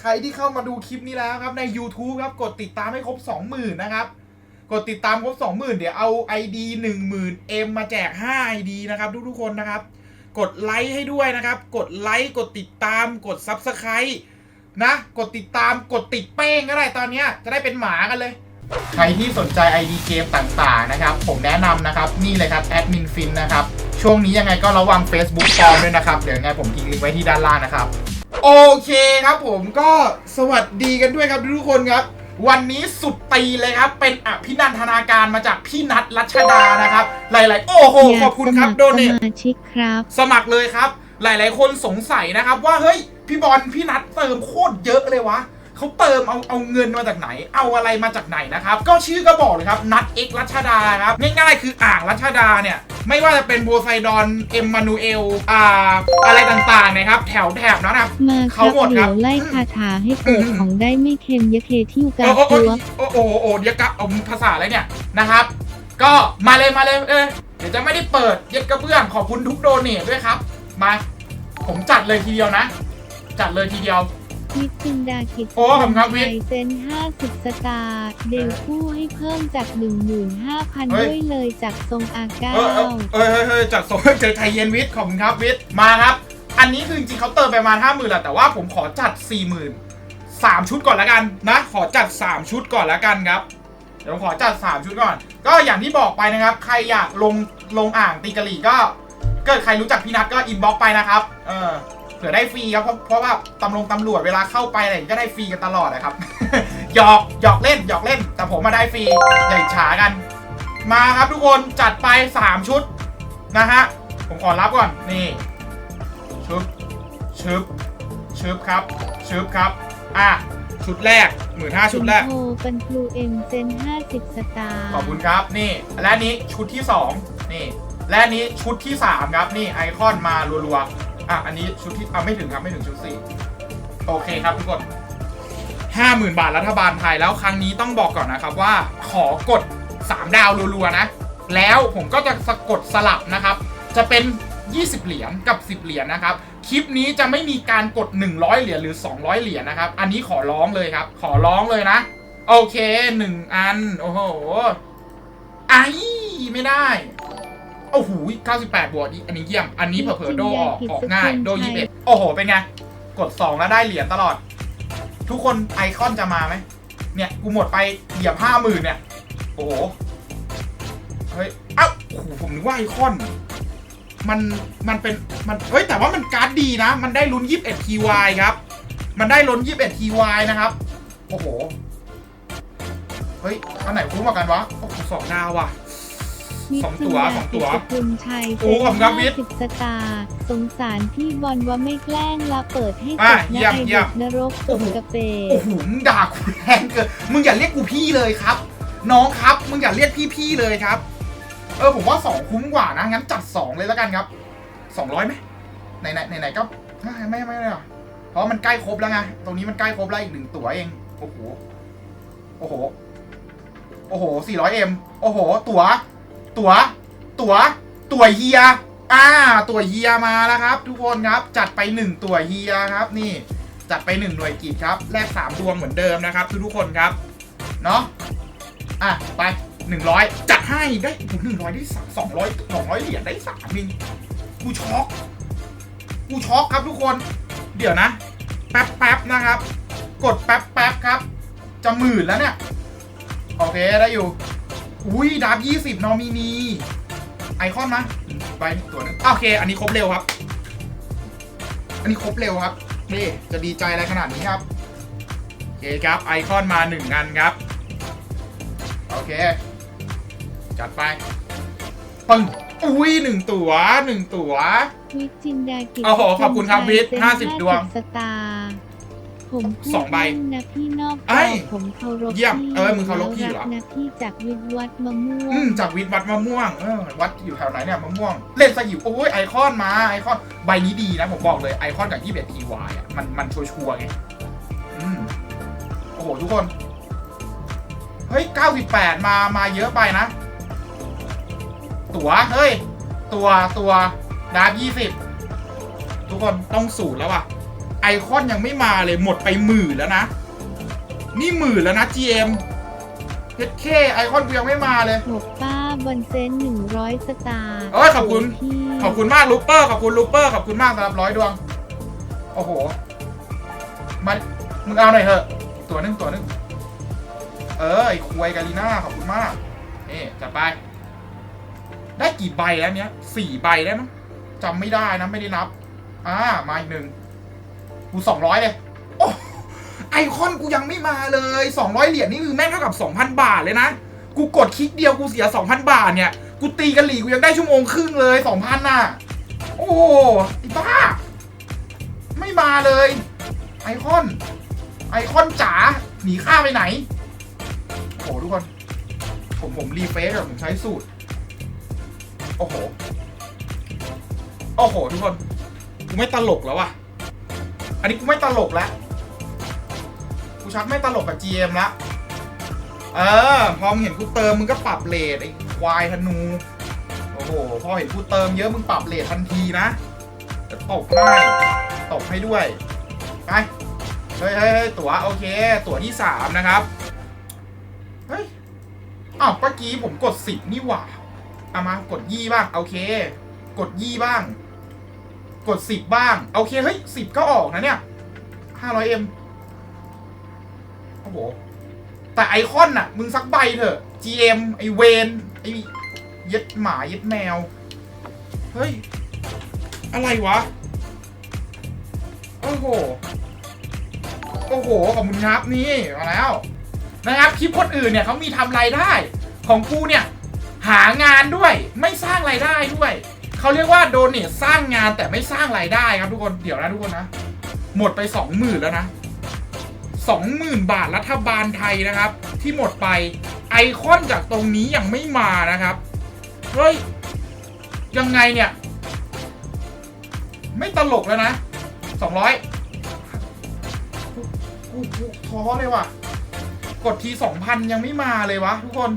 ใครที่เข้ามาดูคลิปนี้แล้วครับใน YouTube ครับกดติดตามให้ครบ 20,000 นะครับ กดติดตามครบ 20,000 เดี๋ยวเอา ID 10,000 M มาแจก 5 ID นะครับ ทุกๆคนนะครับ กดไลค์ให้ด้วยนะครับ กดไลค์กดติดตามกด Subscribe นะ กดติดตามกดติดเป้งก็ได้ตอนนี้จะได้เป็นหมากันเลย ใครที่สนใจ ID เกมต่างๆนะครับ ผมแนะนำนะครับ นี่เลยครับแอดมินฟินนะครับ ช่วงนี้ยังไงก็ระวัง Facebook ปลอมด้วยนะครับ เดี๋ยวยังไงผมทิ้งลิงก์ไว้ที่ด้านล่างนะครับ โอเคครับผมก็สวัสดีกันด้วยครับทุกคนครับ วันนี้สุดตีเลยครับ เป็นอภินันทนาการมาจากพี่นัทรัชดานะครับ หลาย ๆ โอ้โหขอบคุณครับโดเนสทมาชิกครับ สมัครเลยครับ หลาย ๆ คนสงสัยนะครับ ว่าเฮ้ยพี่บอลพี่นัทเติมโคตรเยอะเลยวะ เขาเติมเอาเอาเงินมาจากไหน เอาอะไรมาจากไหนนะครับ ก็ชื่อก็บอกเลยครับ นัทเอ็กรัชดาครับ ง่ายๆ คืออ่างรัชดาเนี่ย ไม่ว่าจะเป็นโบไซดอน เอ็มมานูเอล อ่า อะไรต่างๆนะครับ แถวแถบนั้นนะครับมาคเขารับหมดครับเดี๋ยวไล่คาถาให้เกิดอืมของได้ไม่เค็มยะเคที่อยู่กลาโอ้งโอ้ตัวโอ้โอ้โอ้โอ้เดี๋ยวกะเอาภาษาอะไรเนี่ยนะครับ ก็มาเลยมาเลยเออเดี๋ยวจะไม่ได้เปิดเย็ดกระเบื้องขอบคุณทุกโดเนทด้วยครับ มา ผมจัดเลยทีเดียวนะ จัดเลยทีเดียว วิจินดากิจโอ้ขอบคุณครับวิทย์ไทยเซน50 สตาร์เดลคู่ให้เพิ่มจาก 15,000เฮ้ยด้วยเลยจากทรงอาเก้า เออเออเออเออเออจัดส่งเจอไทยเย็นวิทย์ขอบคุณครับวิทย์มาครับ อันนี้คือจริงๆเขาเติมไปประมาณห้าหมื่นแหละแต่ว่าผมขอจัดสี่หมื่นสามชุดก่อนแล้วกันนะ ขอจัดสามชุดก่อนแล้วกันครับ เดี๋ยวผมขอจัดสามชุดก่อน ก็อย่างที่บอกไปนะครับ ใครอยากลงลงอ่างตีกะหรี่ก็เกิดใครรู้จักพี่นัทก็อินบ็อกไปนะครับ เออเผื่อได้ฟรีครับเพราะเพราะว่าตำรวจตำรวจเวลาเข้าไปอะไรก็ได้ฟรีกันตลอดนะครับ หยอกหยอกเล่นหยอกเล่น แต่ผมมาได้ฟรีอย่าอิจฉากัน มาครับทุกคนจัดไป 3 ชุดนะฮะผมขอรับก่อนนี่ชึบชึบชึบครับชึบครับอะชุดแรกหมื่นห้าชุดแรกโทเป็นครูเอ็มเซน50สตาร์ขอบคุณครับนี่ และอันนี้ชุดที่2นี่ และอันนี้ชุดที่3ครับนี่ไอคอนมารัวๆ อะอันนี้ชุดที่อะไม่ถึงครับไม่ถึงชุด4โอเคครับทุกคน50,000บาทรัฐบาลไทยแล้วครั้งนี้ต้องบอกก่อนนะครับว่าขอกด 3 ดาวรัวๆนะ แล้วผมก็จะสะกดสลับนะครับ จะเป็น 20 เหรียญกับ 10 เหรียญนะครับ คลิปนี้จะไม่มีการกด 100 เหรียญหรือ 200 เหรียญนะครับ อันนี้ขอร้องเลยครับ ขอร้องเลยนะ โอเค 1 อัน โอ้โห ไอ้ไม่ได้ โอ้โห98 บวกอันนี้เยี่ยม อันนี้เผลอๆโดออกออกง่าย โด21 โอ้โห เป็นไง กด 2 แล้วได้เหรียญตลอด ทุกคนไอคอนจะมาไหม เนี่ย กูหมดไปเหยียบห้าหมื่นเนี่ย โอ้โห เฮ้ย เอ้าโอ้โหผมนึกว่าไอคอน มัน มันเป็น มัน เฮ้ย แต่ว่ามันการ์ดดีนะ มันได้ลุ้น21 TY ครับ มันได้ลุ้น21 TY นะครับ โอ้โห เฮ้ย อันไหนคุ้มกว่ากันวะ โอ้โหสองดาวว่ะ วิสองจิตัวนดาสองกิตัวจคุณชัยโอ้ขอบคุณครับวิทย์50สตาร์สงสารพี่บอลว่าไม่แกล้งละเปิดให้อะจบเยี่นะยมไอเยี่เด็ยมกนรกตกกระเปโอ้โหมึงด่ากูแรงเกินมึงอย่าเรียกกูพี่เลยครับ น้องครับ มึงอย่าเรียกพี่พี่ๆเลยครับ เออผมว่าสองคุ้มกว่านะงั้นจัดสองเลยแล้วกันครับสองร้อยไหมไหนไหนไหนไหนก็ไม่ไม่ไม่ไม่หรอกเพราะมันใกล้ครบแล้วไงตรงนี้มันใกล้ครบแล้วอีกหนึ่งตั๋วเองโอ้โหโอ้โหโอ้โหสี่ร้อยเอ็มโอ้โห ตั๋ว ตั๋ว ตั๋ว ตั๋วเฮีย อ่า ตั๋วเฮียมาแล้วครับ ทุกคนครับ จัดไปหนึ่งตั๋วเฮียครับ นี่ จัดไปหนึ่งหน่วยกิจครับ แลกสามดวงเหมือนเดิมนะครับ ทุกทุกคนครับ เนาะอะ ไปหนึ่งร้อยจัดให้ได้หนึ่งร้อยได้สามสองร้อยสองร้อยเหรียญได้สามมิงกูช็อก กูช็อกครับทุกคน เดี๋ยวนะ แป๊บแป๊บนะครับ กดแป๊บแป๊บครับ จะหมื่นแล้วเนี่ย โอเคได้อยู่ อุ้ยดาบยี่สิบนอมินี ไอคอนมาไปตัวหนึงโอเค อันนี้ครบเร็วครับ อันนี้ครบเร็วครับนี่จะดีใจอะไรขนาดนี้ครับโอเคครับไอคอนมาหนึ่งอันครับ โอเค จัดไปปึ้งอุ้ยหนึ่งตัวหนึ่งตัววิจินดากิจโอ้โหขอบคุณครับวิทย์เซ็นห้าสิบดวงสตาร์ ผมพูดสองใบเล่นนะพี่นอกเอ้ยจอผมเคารพเยี่ยมพี่เออมึงเคารพพี่เหรอแล้วกนะพี่จากวิทย์วัดมะม่วอืงมจากวิทย์วัดมะม่วงเออวัดอยู่แถวไหนเนี่ยมะม่วง เล่นสยิวโอ้ยไอคอนมาไอคอนใบนี้ดีนะผมบอกเลยไอคอนกับ21 TY อะมันมันชัวร์ๆไงอืมโอ้โหทุกคนเฮ้ย98มามาเยอะไปนะ ตั๋วเฮ้ย ตัวตัวดาบ20ทุกคนต้องสูตรแล้วว่ะ ไอคอนยังไม่มาเลยหมดไปหมื่นแล้วนะ นี่หมื่นแล้วนะ GM เฮ็ดเคไอคอนกูยังไม่มาเลย หกป้าบนเซนหนึ่งร้อยสตาร์เอ้ยขอบคุณ พี่ขอบคุณมากลูเปอร์ขอบคุณลูเปอร์ขอบคุณมากสำหรับร้อยดวง โอ้โห มันมึงเอาหน่อยเถอะ ตัวหนึงตัวหนึง เออไอ้ควยกาลีน่าขอบคุณมาก นี่จัดไป ได้กี่ใบแล้วเนี้ยสี่ใบได้มั้งจำไม่ได้นะไม่ได้นับ อ่า มาอีกหนึ่ง กูสองร้อยเลยโอ้ไอคอนกูยังไม่มาเลยสองร้อยเหรียญนี่คือแม่งเท่ากับสองพันบาทเลยนะ กูกดคลิกเดียวกูเสียสองพันบาทเนี่ย กูตีกันหลีกูยังได้ชั่วโมงครึ่งเลยสองพันน่ะ โอ้โหไอบ้า ไม่มาเลย ไอคอน ไอคอนจ๋าหนีข้าไปไหนโอ้โหทุกคน ผมผมรีเฟซอะผมใช้สูตร โอ้โห โอ้โห ทุกคน กูไม่ตลกแล้วว่ะ อันนี้กูไม่ตลกแล้วกูชักไม่ตลกกับ GM ละเออ พอมึงเห็นกูเติมมึงก็ปรับเลทไอ้ควายธนู โอ้โห พอเห็นกูเติมเยอะมึงปรับเลททันทีนะจะตบให้ตบให้ด้วย ไปเฮ้ยเฮ้ยเฮ้ยตั๋วโอเค ตั๋วที่สามนะครับ เฮ้ย อ้าวเมื่อกี้ผมกดสิบนี่หว่าเอามากดยี่บ้าง โอเค กดยี่บ้าง กดสิบบ้าง โอเค เฮ้ยสิบก็ออกนะเนี่ยห้าร้อยเอ็มโอ้โห แต่ไอคอนน่ะ มึงสักใบเถอะ GM ไอเวนไอย็ดหมาย็ดแมว เฮ้ย อะไรวะ โอ้โห โอ้โห ขอบคุณครับนี่ มาแล้ว นะครับ คลิปคนอื่นเนี่ยเขามีทำรายได้ ของกูเนี่ย หางานด้วยไม่สร้างรายได้ด้วย เขาเรียกว่าโดเนทสร้างงานแต่ไม่สร้างรายได้ครับทุกคนเดี๋ยวนะทุกคนนะ หมดไปสองหมื่นแล้วนะสองหมื่นบาทรัฐบาลไทยนะครับ ที่หมดไปไอคอนจากตรงนี้ยังไม่มานะครับเฮ้ยยังไงเนี่ย ไม่ตลกแล้วนะสองร้อยกูกูท้อเลยว่ะ กดทีสองพันยังไม่มาเลยวะทุกคน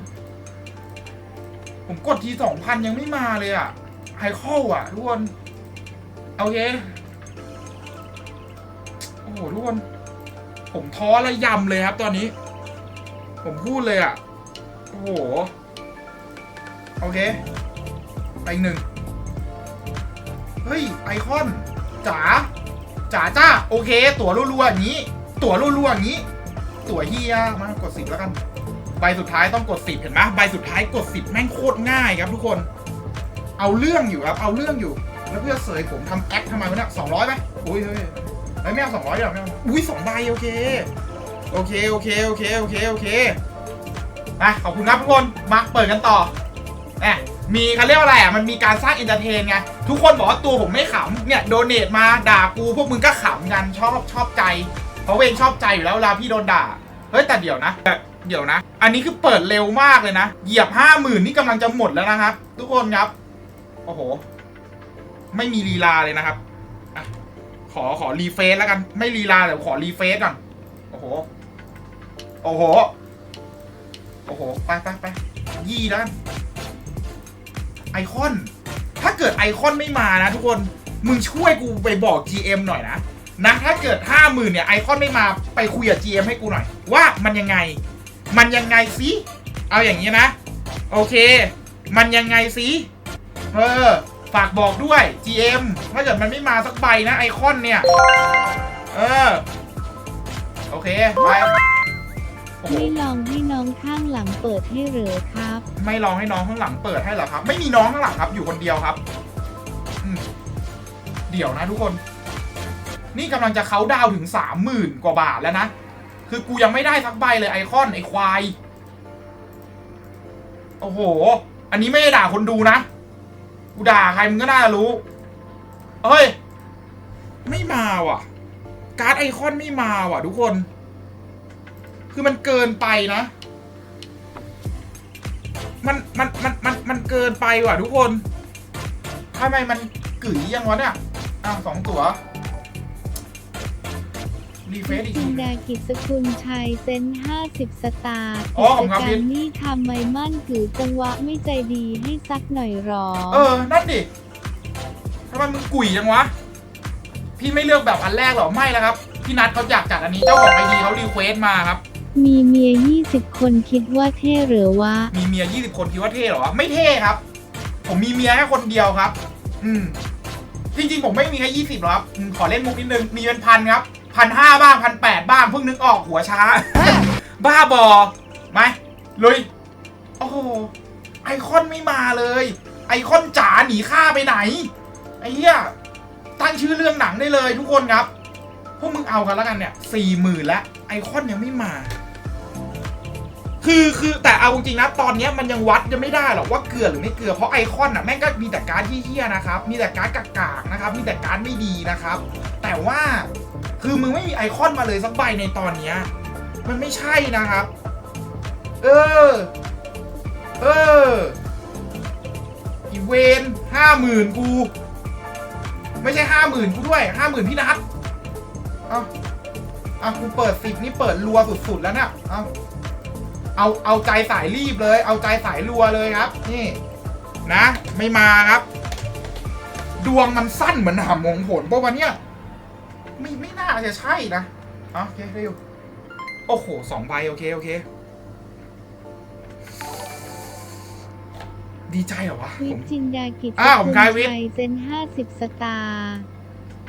ผมกดทีสองพันยังไม่มาเลยอะ ไฮเข้าอะ ทุกคนโอเคโอ้โหทุกคน ผมท้อและยำเลยครับตอนนี้ ผมพูดเลยอะ โอ้โห โอเคไปหนึ่ง เฮ้ย ไอคอนจ๋าจ๋าจ้า โอเค ตั๋วรัวๆอย่างนี้ ตั๋วรัวๆอย่างนี้ ตั๋วเฮียมากดสิบแล้วกัน ใบสุดท้ายต้องกดสิบเห็นไหมใบสุดท้ายกดสิบแม่งโคตรง่ายครับทุกคน เอาเรื่องอยู่ครับ เอาเรื่องอยู่ แล้วเพื่อเสยผมทำแอคทำไมวะเนี่ยสองร้อยไหมอุ้ยเฮ้ยไม่เอาสองร้อยเดี๋ยวไม่เอาอุ้ยสองใบโอเค โอเค โอเค โอเค โอเค โอเคอะขอบคุณครับทุกคน มาเปิดกันต่อแหมมีเขาเรียกว่าอะไรอะ มันมีการสร้างเอนเตอร์เทนไง ทุกคนบอกว่าตัวผมไม่ขำ เนี่ย โดเนทมาด่ากู พวกมึงก็ขำกัน ชอบชอบใจ เพราะเวงชอบใจอยู่แล้วเวลาพี่โดนด่า เฮ้ยแต่เดี๋ยวนะแต่เดี๋ยวนะ อันนี้คือเปิดเร็วมากเลยนะ เหยียบห้าหมื่นนี่กำลังจะหมดแล้วนะครับ ทุกคนครับ โอ้โห ไม่มีลีลาเลยนะครับอขอขอรีเฟซแล้วกัน ไม่ลีลาแต่ขอรีเฟซก่อน โอ้โห โอ้โห โอ้โห ไปไปไปยี่แล้วกันไอคอน ถ้าเกิดไอคอนไม่มานะทุกคน มึงช่วยกูไปบอก GM หน่อยนะ นะ ถ้าเกิดห้าหมื่นเนี่ยไอคอนไม่มาไปคุยกับ GM ให้กูหน่อย ว่ามันยังไง มันยังไงสิ เอาอย่างนี้นะ โอเค มันยังไงสิ เออ ฝากบอกด้วย GM ถ้าเกิดมันไม่มาสักใบนะไอคอนเนี่ย เออ โอเค ไปโอ้โหไม่ลองให้น้องข้างหลังเปิดให้เหรอครับ ไม่ลองให้น้องข้างหลังเปิดให้เหรอครับ ไม่มีน้องข้างหลังครับ อยู่คนเดียวครับอืมเดี๋ยวนะทุกคน นี่กำลังจะเขาน์ดาวน์ถึงสามหมื่นกว่าบาทแล้วนะ คือกูยังไม่ได้สักใบเลยไอคอนไอควาย โอ้โห อันนี้ไม่ได้ด่าคนดูนะ กูด่าใครมึงก็น่ารู้ เฮ้ย ไม่มาว่ะ การ์ดไอคอนไม่มาว่ะ ทุกคน คือมันเกินไปนะ มันมันมันมันมันเกินไปว่ะ ทุกคนทำไมมันกึ๋ยยังวะเนี่ยอ้าวสองตัว รีเฟซอีกจิทีนดากิจสกุลชัยเซนห้าสิบสตาร์อ๋อขอบคุณครับกิจพี่การนี่ทำไมมั่นถือจังหวะไม่ใจดีให้ซักหน่อยหรอ เออ นั่นดิทำไมมึงกุ๋ยยังวะ พี่ไม่เลือกแบบอันแรกหรอ ไม่แล้วครับ พี่นัทเขาอยากจัดอันนี้ เจ้าของไอดีเขารีเควสต์มาครับ มีเมีย 20 คนคิดว่าเท่หรือวะ มีเมีย 20 คนคิดว่าเท่เหรอวะไม่เท่ครับ ผมมีเมียแค่คนเดียวครับ อืม จริงๆ ผมไม่มีแค่20หรอกครับอืมขอเล่นมุกนิดนึง มีเป็นพันครับ พันห้าบ้างพันแปดบ้างเพิ่งนึกออกหัวช้า บ้าบอไหมลุย โอ้โหไอคอนไม่มาเลย ไอคอนจ๋าหนีข้าไปไหน ไอ้เหี้ยตั้งชื่อเรื่องหนังได้เลยทุกคนครับ พวกมึงเอากันแล้วกันเนี่ยสี่หมื่นแล้วไอคอนยังไม่มา คือคือแต่เอาจริงๆนะ ตอนเนี้ยมันยังวัดยังไม่ได้หรอกว่าเกลือหรือไม่เกลือเพราะไอคอนอะแม่งก็มีแต่การดที่เฮี้ยนะครับ มีแต่การดกากๆนะครับ มีแต่การดไม่ดีนะครับ แต่ว่า คือมึงไม่มีไอคอนมาเลยสักใบในตอนเนี้ยมันไม่ใช่นะครับ เออ เออ อีเวนห้าหมื่นกู ไม่ใช่ห้าหมื่นกูด้วยห้าหมื่นพี่นัทเอาเอากูเปิดสิบนี่เปิดรัวสุดๆแล้วเนี่ยเอาเอาเอาใจสายรีบเลย เอาใจสายรัวเลยครับ นี่ นะ ไม่มาครับ ดวงมันสั้นเหมือนหามงผลเพราะวันเนี้ย ไม่ไม่น่าจะใช่นะเอาโอเคเร็วโอ้โหสองใบโอเคโอเค ดีใจเหรอวะวิผม จินดากิจอ้าวผมคายวิทย์ ชัยเซน50สตาร์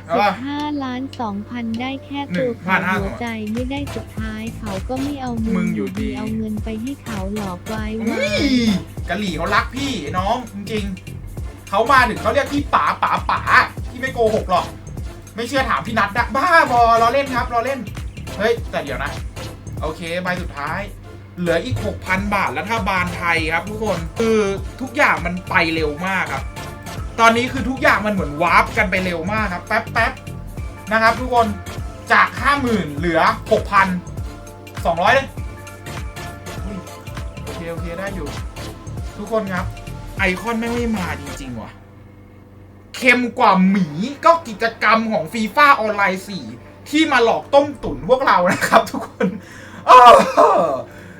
เอาป่ะ15ล้าน2,000ได้แค่หนึ่ตัวงพัเขานห้าหัวใจไม่ได้สุดท้ายเขาก็ไม่เอามึมึงอยู่ดี เอาเงินไปให้เขาหลอกไว้อุ้ว่ายกะหลี่เขารักพี่น้องจริงๆเขามาถึงเขาเรียกพี่ป๋าป๋าป๋าพี่ไม่โกหกหรอก ไม่เชื่อถามพี่นัทนะบ้าบอราเล่นครับราเล่น เฮ้ย แต่เดี๋ยวนะ โอเคใบสุดท้าย เหลืออีก 6,000 บาทรัฐบาลไทยครับ ทุกคนคือทุกอย่างมันไปเร็วมากครับ ตอนนี้คือทุกอย่างมันเหมือนวาร์ปกันไปเร็วมากครับ แป๊บแป๊บนะครับ ทุกคนจาก50,000เหลือ 6,000 200เลยอุ้ยโอเคโอเคได้อยู่ ทุกคนครับ ไอคอนไม่ไม่มาจริง ๆ ว่ะ เค็มกว่าหมีก็กิจกรรมของฟีฟ่าออนไลน์4ที่มาหลอกต้มตุ๋นพวกเรานะครับทุกคนโอ้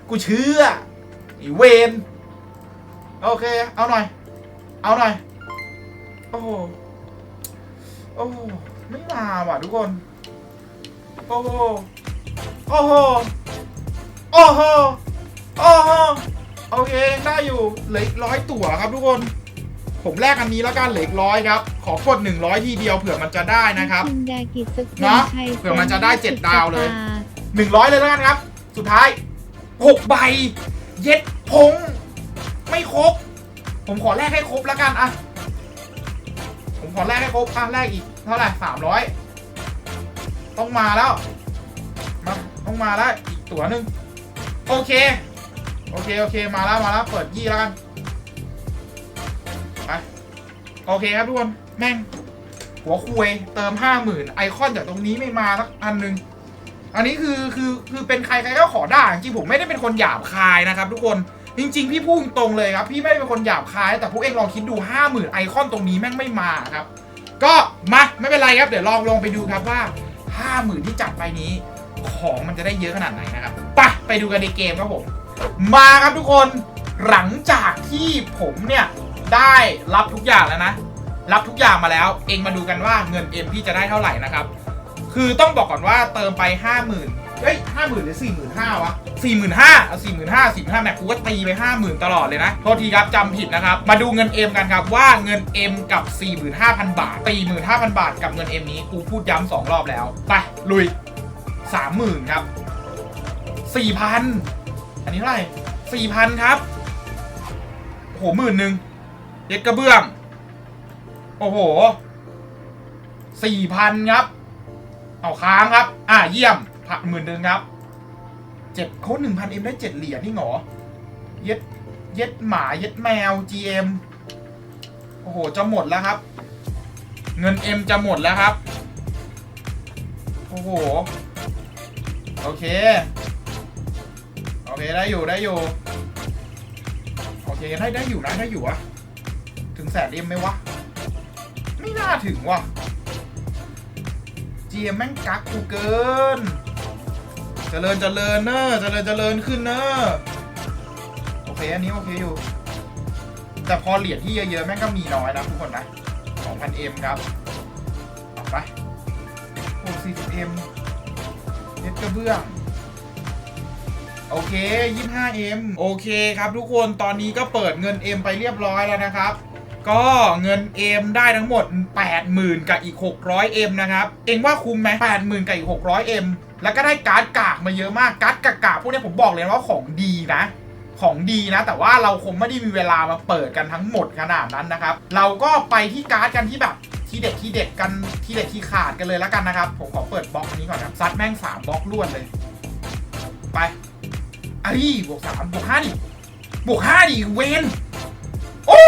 กูเชื่อไอีเวนโอเค เอาหน่อย เอาหน่อย โอ้โหโอ้โหไม่มาว่ะทุกคน โอ้โหโอ้โหโอ้โหโอ้โหโอเค ได้อยู่เหลือร้อยตั๋วครับทุกคน ผมแลกอันนี้แล้วกันเหลืออีกร้อยครับ ขอกดหนึ่งร้อยทีเดียวเผื่อมันจะได้นะครับวิจินดากิจสกุลเนาะชัยเผื่อมันจะได้เจ็ดดาวเลยสตร์หนึ่งร้อยเลยแล้วกันครับ สุดท้ายหกใบ เย็ดพง ไม่ครบ ผมขอแลกให้ครบแล้วกันอะผมขอแลกให้ครบอะแลกอีกเท่าไหร่สามร้อยต้องมาแล้วมาต้องมาแล้วอีกตัวหนึ่งโอเค โอเค โอเค มาแล้ว มาแล้ว เปิดยี่แล้วกัน โอเคครับทุกคน แม่ง หัวคุยเติมห้าหมื่นไอคอนจากตรงนี้ไม่มาสักอันหนึ่งอันนี้คือคือคือเป็นใครใครก็ขอได้จริงๆผมไม่ได้เป็นคนหยาบคายนะครับ ทุกคนจริง ๆ พี่พูดตรงเลยครับ พี่ไม่ได้เป็นคนหยาบคาย แต่พวกเองลองคิดดูห้าหมื่นไอคอนตรงนี้แม่งไม่มาครับ ก็มาไม่เป็นไรครับเดี๋ยวลองลองไปดูครับว่าห้าหมื่นที่จัดไปนี้ ของมันจะได้เยอะขนาดไหนนะครับไปไปดูกันในเกมครับผมมาครับทุกคนหลังจากที่ผมเนี่ย ได้รับทุกอย่างแล้วนะ รับทุกอย่างมาแล้ว เองมาดูกันว่าเงินเอ็มพี่จะได้เท่าไหร่นะครับ คือต้องบอกก่อนว่าเติมไปห้าหมื่นเฮ้ยห้าหมื่นหรือสี่หมื่นห้าวะสี่หมื่นห้าเอาสี่หมื่นห้าสี่หมื่นห้าแม็กกูก็ตีไปห้าหมื่นตลอดเลยนะ โทษทีครับจำผิดนะครับ มาดูเงินเอ็มกันครับว่าเงินเอ็มกับสี่หมื่นห้าพันบาทสี่หมื่นห้าพันบาทกับเงินเอ็มนี้กูพูดย้ำสองรอบแล้ว ไปลุยสามหมื่นครับสี่พันอันนี้เท่าไหร่สี่พันครับโหหมื่นหนึ่ง เย็ดกระเบื้อง โอ้โหสี่พันครับ เอาค้างครับ อ่าเยี่ยมผักหมื่นหนึ่งครับเจ็ดโค้ดหนึ่งพันเอ็มได้เจ็ดเหรียญนี่หรอ เย็ด เย็ดหมา เย็ดแมว GM โอ้โห จะหมดแล้วครับ เงิน M จะหมดแล้วครับ โอ้โห โอเค โอเค ได้อยู่ ได้อยู่ โอเค ได้ ได้อยู่นะ ได้อยู่อะ แสนเอ็มไหมวะ ไม่น่าถึงว่ะ GM แม่งกักกูเกิน เจริญเจริญเนอะเจริญเจริญขึ้นเนอะโอเคอันนี้โอเคอยู่ แต่พอเหรียญที่เยอะๆแม่งก็มีน้อยนะทุกคนนะ 2,000M ครับเอาไป 40M เน็ตกระเบื้องโอเค 25M โอเคครับทุกคน ตอนนี้ก็เปิดเงิน M ไปเรียบร้อยแล้วนะครับ ก็เงิน M ได้ทั้งหมด 80,000 กับอีก 600M นะครับ เองว่าคุ้มไหม80,000 กับอีก 600M แล้วก็ได้การ์ดกากมาเยอะมากการ์ดกากาพวกนี้ผมบอกเลยว่าของดีนะของดีนะ แต่ว่าเราคงไม่ได้มีเวลามาเปิดกันทั้งหมดขนาดนั้นนะครับ เราก็ไปที่การ์ดกันที่แบบทีเด็ดทีเด็ดกันทีเด็ดทีขาดกันเลยแล้วกันนะครับ ผมขอเปิดบล็อกนี้ก่อนครับซัดแม่งสามบล็อกรวดเลย ไปไอ้ยบวกสามบวกห้าดิบวกห้าดิเวนโอ้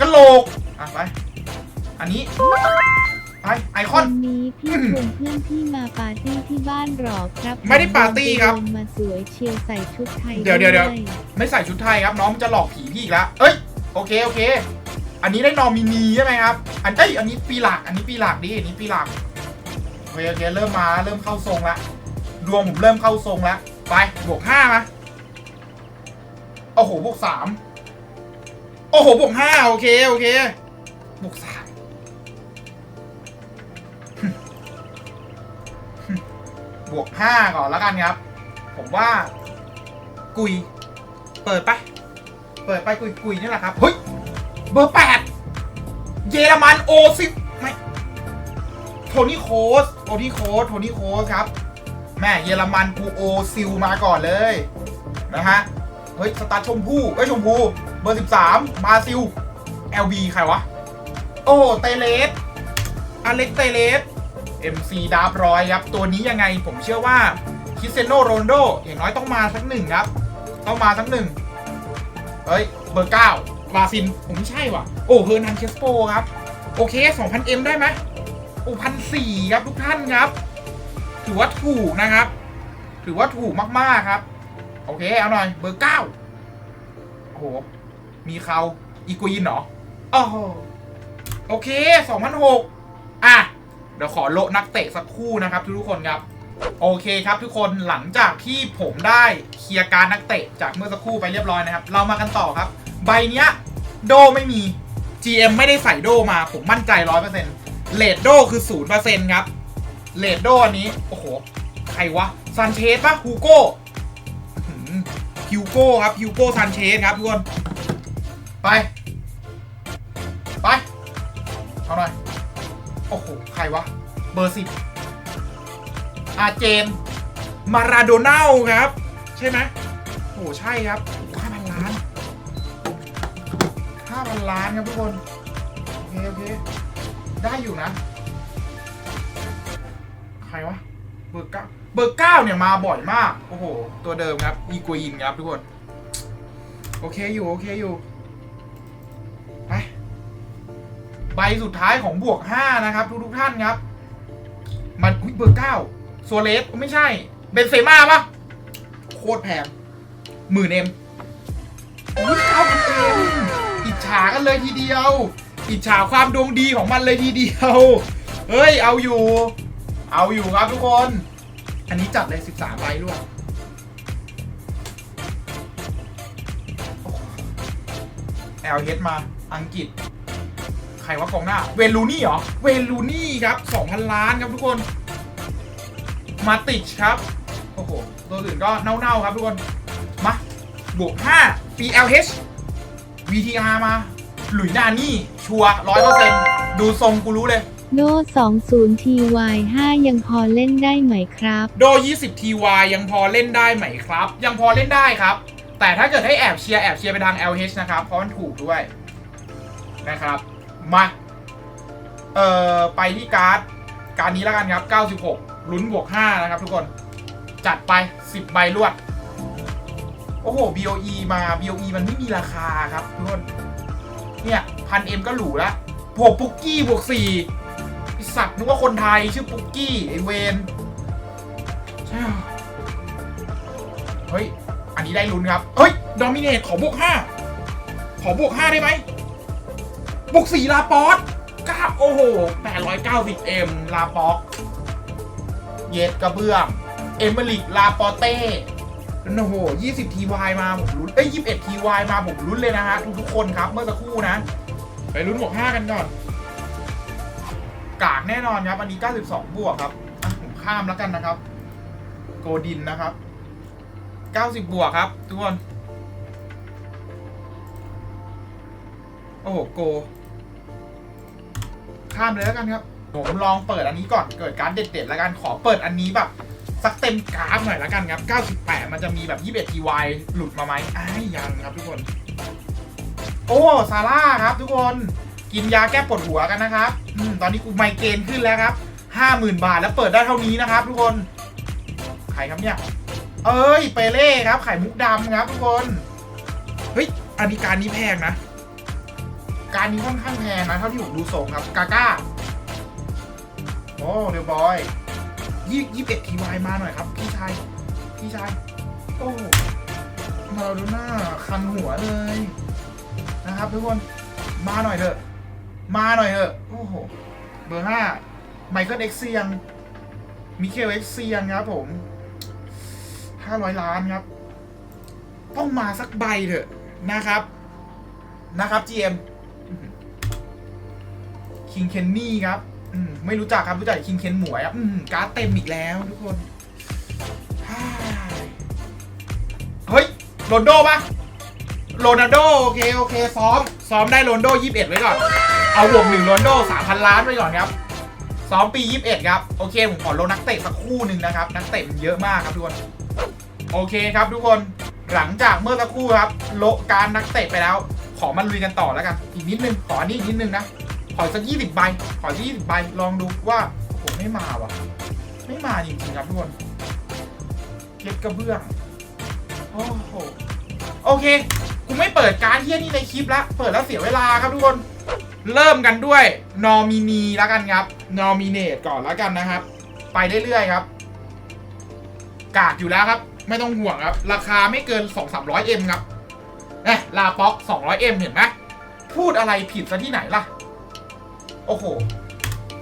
กะโหลก อะไป อันนี้ ไป ไอคอวันนนี้พี่อืมชวนเพื่อนพี่มาปาร์ตี้ที่บ้านหรอครับไม่ได้ปาร์ตี้ครับผมมาสวยเชียวใส่ชุดไทยเดี๋ยวเดี๋ยวเดี๋ยวด้ไม่ใส่ชุดไทยครับน้องมันจะหลอกผีพี่อีกแล้วเอ้ย โอเค โอเค อันนี้ได้นอมินีใช่ไหมครับ อันเอ้ย อันนี้ปีหลัก อันนี้ปีหลักดิ อันนี้ปีหลักโอเคโอเคเริ่มมา เริ่มเข้าทรงละ ดวงผมเริ่มเข้าทรงแล้วไป บวกห้ามา โอ้โห บวกสาม โอ้โหบวกห้าโอเค โอเคบวกสามบวกห้าก่อนแล้วกันครับ ผมว่า กุย เปิดไป เปิดไปกุยกุยนี่แหละครับเฮ้ยเบอร์แปดเยอรมันโอซิไม่โทนี่โคสโทนี่โคสโทนี่โคสครับ แม่เยอรมันกูโอซิลมาก่อนเลย นะฮะ เฮ้ย สตาร์ชมพู่เอ้ยชมพู่ เบอร์ 13มาซิล LB ใครวะ โอ้เตเลสอเล็กเตเลส MC ดาบร้อยครับ ตัวนี้ยังไงผมเชื่อว่าคิเซโนโรนโดอย่างน้อยต้องมาสักหนึ่งครับ ต้องมาสักหนึ่งเฮ้ย เบอร์เก้าบราซินผมไม่ใช่ว่ะ โอ้เฮอร์นันเคสโปครับ โอเค 2,000M ได้ไหมโอ้พันสี่ครับทุกท่านครับ ถือว่าถูกนะครับ ถือว่าถูกมาก ๆ ครับ โอเค เอาหน่อย เบอร์เก้าโอ้โห มีเขาอีกวินเหรอโอ้โหโอเค2,006อะ เดี๋ยวขอโละนักเตะสักครู่นะครับทุกๆคนครับ โอเคครับทุกคนหลังจากที่ผมได้เคลียร์การนักเตะจากเมื่อสักครู่ไปเรียบร้อยนะครับ เรามากันต่อครับ ใบเนี้ยโดไม่มี GM ไม่ได้ใส่โดมา ผมมั่นใจร้อยเปอร์เซ็นต์เลดโดคือศูนย์เปอร์เซ็นต์ครับเลดโดอันนี้ โอ้โห ใครวะซันเชสปะฮูโก้ฮิวโก้ครับฮิวโก้ซันเชสครับทุกคน ไป ไป เอาหน่อย โอ้โห ใครวะ เบอร์สิบอาเจนมาราโดน่าครับ ใช่ไหมโอ้ใช่ครับห้าพันล้านห้าพันล้านครับทุกคน โอเค โอเค ได้อยู่นะ ใครวะ เบอร์เก้าเบอร์เก้าเนี่ยมาบ่อยมาก โอ้โห ตัวเดิมครับอีกวยินครับทุกคน โอเคอยู่ โอเคอยู่ ใบสุดท้ายของบวก 5 นะครับ ทุกทุกท่านครับ มันอุ๊ยเบอร์เก้าโซเลสไม่ใช่ เบนเซม่าปะโคตรแพงหมื่นเอ็มอุ้ยเก้าพันเอ็มอิจฉากันเลยทีเดียว อิจฉาความดวงดีของมันเลยทีเดียว เฮ้ย เอาอยู่ เอาอยู่ครับทุกคน อันนี้จัดเลย 13ใบด้วยแอลเฮดมาอังกฤษ รว่ากองหน้า เวลูนี่เหรอ เวลูนี่ครับ 2,000 ล้านครับทุกคน มาติชครับ โอ้โห ตัวอื่นก็เน่าๆครับทุกคน มา บวก 5 PLH VTR มา หลุยนานี่ ชัวร้อยเปอร์เซ็นต์ดูทรงกูรู้เลย โด20 TY 5ยังพอเล่นได้ไหมครับ โด 20 TY ยังพอเล่นได้ไหมครับ ยังพอเล่นได้ครับ แต่ถ้าเกิดให้แอบเชียร์แอบเชียร์ไปทาง LH นะครับ เพราะมันถูกด้วยนะครับ มาเอ่อไปที่การ์ด การนี้แล้วกันครับ 96 ลุ้นบวก 5 นะครับทุกคน จัดไป 10 ใบรวด โอ้โห BOE มา BOE มันไม่มีราคาครับทุกคน เนี่ยพันเอ็มก็หรูล้วบวกปุกกี้บวกสี่ไอสัตว์นึกว่าคนไทยชื่อปุกกี้ไอเวนใช่เฮ้ย อันนี้ได้ลุ้นครับ เฮ้ย ดอมิเนตขอบวกห้าขอบวกห้าได้ไหม บวกสี่ลาปอสก้าโอ้โหแปดร้อยเก้าสิบเอ็มลาปอกเย็ดกระเบื้องเอเมริกลาปอเต้โอ้โหยี่สิบทีวายมาผมลุ้นเอ้ยยี่สิบเอ็ดทีวายมาผมลุ้นเลยนะฮะทุกๆคนครับเมื่อสักครู่นะ ไปลุ้นบวกห้ากันก่อน กากแน่นอนครับอันนี้92บวกครับผมข้ามแล้วกันนะครับ โกดินนะครับ90บวกครับ ทุกคน โอ้โห โก ข้ามเลยแล้วกันครับผมลองเปิดอันนี้ก่อนเกิดการเด็ดๆแล้วกันขอเปิดอันนี้แบบสักเต็มกราฟหน่อยแล้วกันครับ 98 มันจะมีแบบ 21 TY หลุดมาไหมอ้ายยังครับทุกคน โอ้ ซาร่าครับทุกคน กินยาแก้ปวดหัวกันนะครับอมตอนนี้กูไมเกรนขึ้นแล้วครับ 50,000 บาทแล้วเปิดได้เท่านี้นะครับ ทุกคน ใครครับเนี่ย เอ้ย เปเล่ครับ ไข่มุกดำครับ ทุกคน เฮ้ยอันนี้การนี้แพงนะ การนี้ค่อนข้างแพงนะเท่าที่ผมดูทรงครับกาก้าโอ้เรียบร้อยยี่ยี่สิบเอ็ดทีวายมาหน่อยครับ พี่ชาย พี่ชาย โอ้มาดูหน้าคันหัวเลย นะครับทุกคนมาหน่อยเถอะ มาหน่อยเถอะโอ้โหเบอร์ห้าไมเคิลเอ็กเซียงมิเคลเอ็กเซียงครับผมห้าร้อยล้านครับ ต้องมาสักใบเถอะนะครับนะครับ GM คิงเคนนี่ครับอืมไม่รู้จักครับรู้จักคิงเคนหมวยอะอืมการ์ดเต็มอีกแล้วทุกคนเฮ้ยโรนโดปะโรนัลโดโอเคโอเคซ้อม ซ้อมได้โรนโดยี่สิบเอ็ดไว้ก่อน เอาบวกหนึ่งโรนโดสามพันล้านไว้ก่อนครับ ซ้อมปี21ครับ โอเค ผมขอลงนักเตะสักคู่หนึ่งนะครับ นักเตะมันเยอะมากครับทุกคน โอเคครับทุกคน หลังจากเมื่อสักครู่ครับ โลการนักเตะไปแล้ว ขอมันลุยกันต่อแล้วกัน อีกนิดนึง ขออันนี้อีกนิดนึงนะ ขอสัก20ใบ ขอสัก20ใบ ลองดูว่าผมไม่มาว่ะ ไม่มาจริงๆครับทุกคนเก็บกระเบื้อง โอ้โห โอเค กูไม่เปิดการเที่ยนี่ในคลิปละ เปิดแล้วเสียเวลาครับทุกคน เริ่มกันด้วย นอมินีแล้วกันครับ นอมิเนตก่อนแล้วกันนะครับ ไปเรื่อยๆครับ กากอยู่แล้วครับ ไม่ต้องห่วงครับ ราคาไม่เกิน 2 3 0 0 M ครับเนะลาป๊อก 200M เห็นไหมพูดอะไรผิดซะที่ไหนล่ะ โอ้โห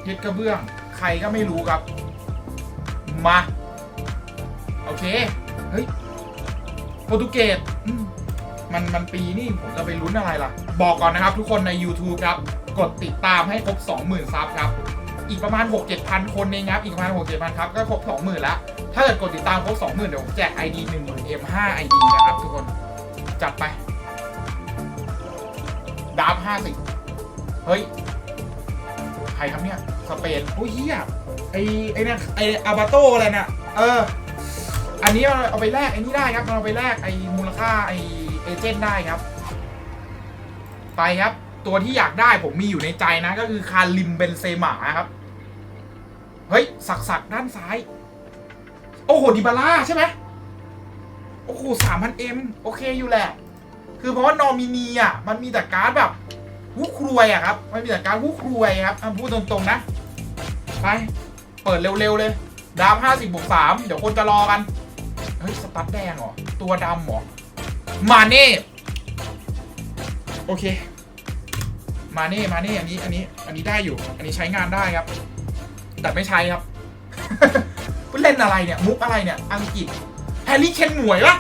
ยึดกระเบื้อง ใครก็ไม่รู้ครับ มา โอเค เฮ้ย โปรตุเกสมันมันปีนี่ผมจะไปลุ้นอะไรล่ะ บอกก่อนนะครับทุกคนใน YouTube ครับ กดติดตามให้ครบ 20,000 ซับครับ อีกประมาณ 6 7พันคนเองครับอีกประมาณ 6 7พันครับ ก็ครบ 20,000 แล้ว ถ้าเกิดกดติดตามครบ 20,000 เดี๋ยวผมแจก ID 10,000 M 5 ID นะครับทุกคน จัดไปดาบ50 เฮ้ย ครครับเนี่ย สเปนโอ้ยเฮียไอไอเนี่ยไออาบาโตอะไรเนี่ยเออ อันนี้เอาไปแลกไอ้นี่ได้ครับเอาไปแลกไอมูลค่าไอเอเจนต์ได้ครับ ไปครับ ตัวที่อยากได้ผมมีอยู่ในใจนะ ก็คือคาริมเบนเซมาครับ เฮ้ย สักสักด้านซ้าย โอ้โหดิบาร่าใช่ไหมโอ้โหสามพันเอ็มโอเคอยู่แหละ คือเพราะว่านอมินีอะ มันมีแต่การ์ดแบบ วุ้ครวยอะครับมันมีแต่การ์ดวุ้ครวยครับพูดตรงๆนะ ไป เปิดเร็วๆเลย ดามห้าสิบบวกสามเดี๋ยวคนจะรอกัน เฮ้ย สตั๊ดแดงเหรอ ตัวดำเหรอ มาเน่ โอเค มาเน่ มาเน่ อันนี้ อันนี้ อันนี้ได้อยู่ อันนี้ใช้งานได้ครับ แต่ไม่ใช้ครับเล่นอะไรเนี่ย มุกอะไรเนี่ย อังกฤษ แฮร์รี่เคนหมวยปะ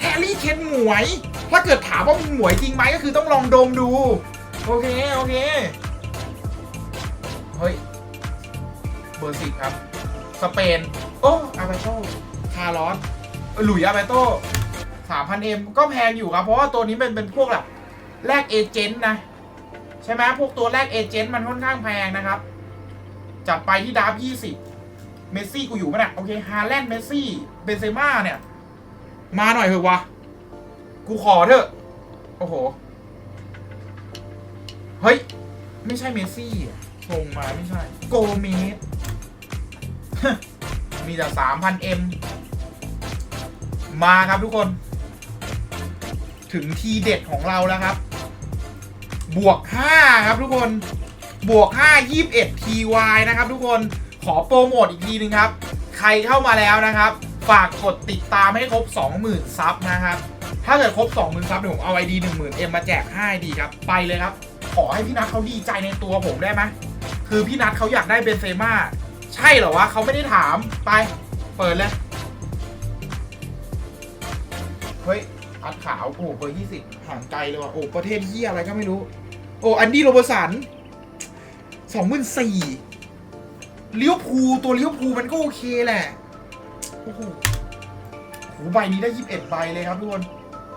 แฮร์รี่เคนหมวย ถ้าเกิดถามว่ามึงหมวยจริงไหมก็คือต้องลองดมดู โอเค โอเค เฮ้ย เบอร์สิบครับ สเปน โอ้อาเบโตคาร์ลอสหลุยอาเบโตสามพันเอ็มก็แพงอยู่ครับ เพราะว่าตัวนี้เป็นเป็นพวกแบบแลกเอเจนต์นะ ใช่ไหมพวกตัวแลกเอเจนต์มันค่อนข้างแพงนะครับ จัดไปที่ดาร์ฟยี่สิบเมสซี่กูอยู่ปะเนี่โอเคฮาแลนด์เมสซี่เบนเซม่าเนี่ย มาหน่อยเถอะวะ กูขอเถอะ โอ้โห ฮ้ย ไม่ใช่เมสซี่อะชงมาไม่ใช่ โกเมสมีแต่สามพันเอ็มมาครับทุกคน ถึงทีเด็ดของเราแล้วครับ บวก5ครับทุกคน บวก5 21 TY นะครับทุกคนขอโปรโมทอีกทีนึงครับ ใครเข้ามาแล้วนะครับ ฝากกดติดตามให้ครบ 20,000 ซับนะครับ ถ้าเกิดครบ 20,000 ซับเดี๋ยวผมเอา ID 10,000 M มาแจกให้ดีครับ ไปเลยครับ ขอให้พี่นัทเขาดีใจในตัวผมได้ไหมคือพี่นัทเขาอยากได้เบนเซม่าใช่เหรอวะเขาไม่ได้ถามไป เปิดเลยเฮ้ยอัดขาวโอ้เบอร์ยี่สิบห่างไกลเลยว่ะโอ้ประเทศเฮียอะไรก็ไม่รู้ โอ้อันดี้โรเบอร์สันสองหมื่นสี่เลี้ยวภูตัวเลี้ยวภูมันก็โอเคแหละโอ้โหโหใบนี้ได้ยี่สิบเอ็ดใบเลยครับทุกคน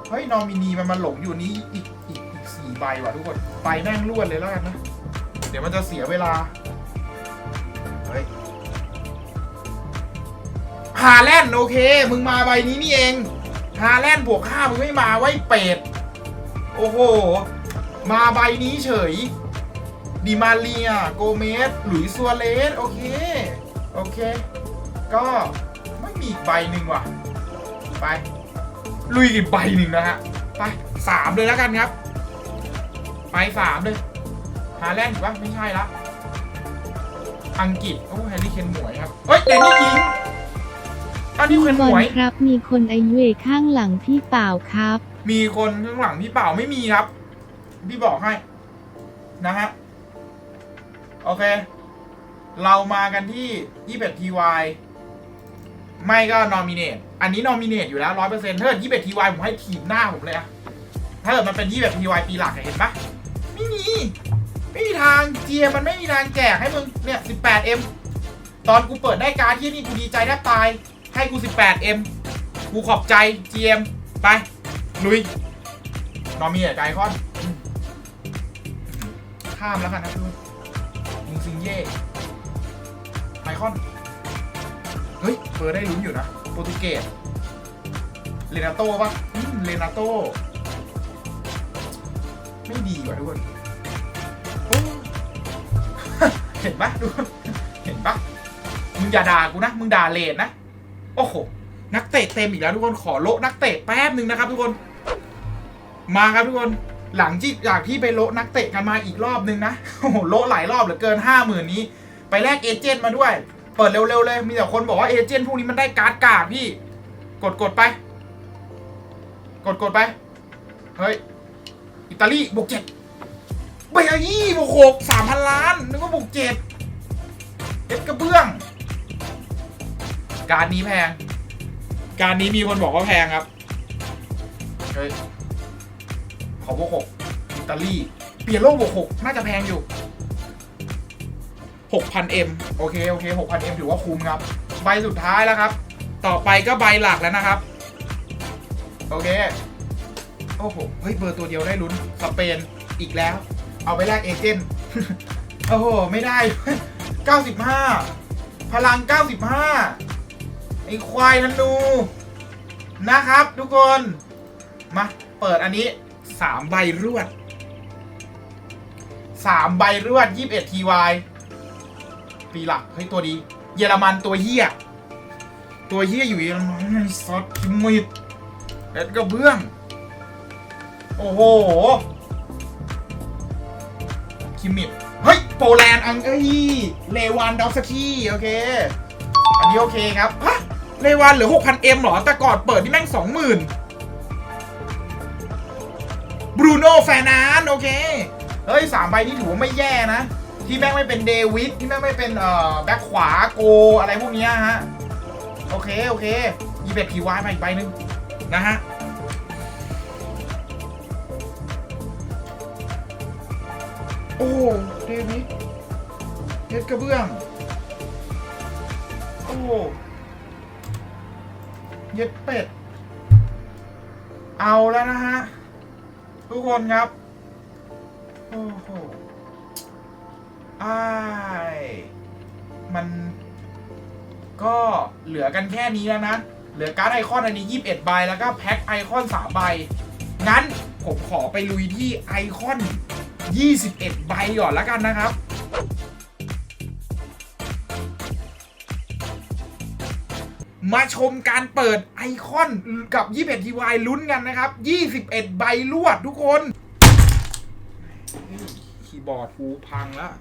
เฮ้ยนอมินีมันมาหลงอยู่นี้อีก ใบว่ะทุกคน ไปแม่งรวดเลยแล้วกันนะ เดี๋ยวมันจะเสียเวลา เฮ้ยฮาแลนด์โอเค มึงมาใบนี้นี่เองฮาแลนด์บวกห้ามึงไม่มาไว้เป็ด โอ้โห มาใบนี้เฉยดิมาเรีย โกเมส หลุยส์ซัวเรสโอเค โอเค ก็ไม่มีอีกใบหนึ่งว่ะ ไป ลุยอีกใบหนึ่งนะฮะ ไปสามเลยแล้วกันครับ ไปสามเลยฮาแลนด์ถูกปะไม่ใช่ละอังกฤษโอ้แฮร์รี่เคนหมวยครับเฮ้ยเดนนี่ยิงอันนี้พี่เคนบหอมลวยครับ มีคนอายุเอข้างหลังพี่เปล่าครับ มีคนข้างหลังพี่เปล่าไม่มีครับ พี่บอกให้นะฮะโอเค เรามากันที่21 TY ไม่ก็นอมิเนตอันนี้นอมิเนตอยู่แล้ว100%ถ้าเกิด21 TY ผมให้ทีมหน้าผมเลยอะถ้าเกิดมันเป็น21 TY ปีหลักอะเห็นปะ ไม่มีทางเจียมันไม่มีทางแจกให้มึงเนี่ย 18M ตอนกูเปิดได้การ์ดที่นี่กูดีใจแทบตาย ให้กู 18M กูขอบใจ GM ไป ลุย นอมิเนตไกคอนข้ามแล้วกันนะทุกคนอิงซิงเย่ไอคอน เฮ้ย เปิดได้ลุ้นอยู่นะ โปรตุเกสเรนาโต้ปะเรนาโต้ ไม่ดีว่ะทุกคน เห็นปะทุกคนเห็นปะมึงอย่าด่ากูนะ มึงด่าเลนนะ โอ้โห นักเตะเต็มอีกแล้วทุกคนขอโละนักเตะแป๊บหนึ่งนะครับ ทุกคน มาครับทุกคน หลังที่จากที่ไปโละนักเตะกันมาอีกรอบนึงนะ โอ้โหโละหลายรอบเหลือเกินห้าหมื่นนี้ ไปแลกเอเจนต์มาด้วย เปิดเร็วๆเลย มีแต่คนบอกว่าเอเจนต์พวกนี้มันได้การ์ดกากพี่ กดกดไป กดกดไป เฮ้ย อิตาลีบวกเจ็ด เบลยี่บวกหกสามพันล้านนึกว่าบวกเจ็ดเอ็ดกระเบื้อง การนี้แพง การนี้มีคนบอกว่าแพงครับ เฮ้ย ขอบวกหกอิตาลี เปลี่ยนโลกบวกหกน่าจะแพงอยู่หกพันเอ็มโอเค โอเคหกพันเอ็มถือว่าคุ้มครับ ใบสุดท้ายแล้วครับ ต่อไปก็ใบหลักแล้วนะครับ โอเค โอ้โห เฮ้ย เบอร์ตัวเดียวได้ลุ้น สเปน อีกแล้ว เอาไปแลกเอเจนต์ โอ้โห ไม่ได้ 95 พลัง 95 ไอ้ควายธนู นะครับทุกคน มา เปิดอันนี้ 3 ใบรวด 3 ใบรวด 21 TY ปีหลัก เฮ้ย ตัวดี เยอรมันตัวเฮียตัวเฮียอยู่เยอรมันซอสคิมมิดเอ็ดกระเบื้อง โอ้โห คิมมิดเฮ้ย โปแลนด์อังเอ้ยเลวานดอฟสกี้โอเค อันนี้โอเคครับฮะเลวานเหลือ 6,000M เหรอ แต่ก่อนเปิดนี่แม่ง 20,000บรูโน่แฟนานโอเค เฮ้ยสามใบนี้ถือว่าไม่แย่นะ ที่แม่งไม่เป็นเดวิดที่แม่งไม่เป็นเอ่อแบ็คขวาโกอะไรพวกเนี้ยฮะ โอเค โอเคยีเบ็ดพีวายมาอีกใบหนึ่งนะฮะ โอ้เดวิดเฮ็ดกระเบื้อง โอ้เย็ดเป็ด เอาแล้วนะฮะ ทุกคนครับ โอ้โหอ้ายมันก็เหลือกันแค่นี้แล้วนะ เหลือการ์ดไอคอนอันนี้ 21 ใบ แล้วก็แพ็คไอคอน 3 ใบ งั้นผมขอไปลุยที่ไอคอน 21 ใบก่อนแล้วกันนะครับมาชมการเปิดไอคอนกับ 21 TY ลุ้นกันนะครับ 21 ใบลวดทุกคน คีย์บอร์ดกูพังแล้ว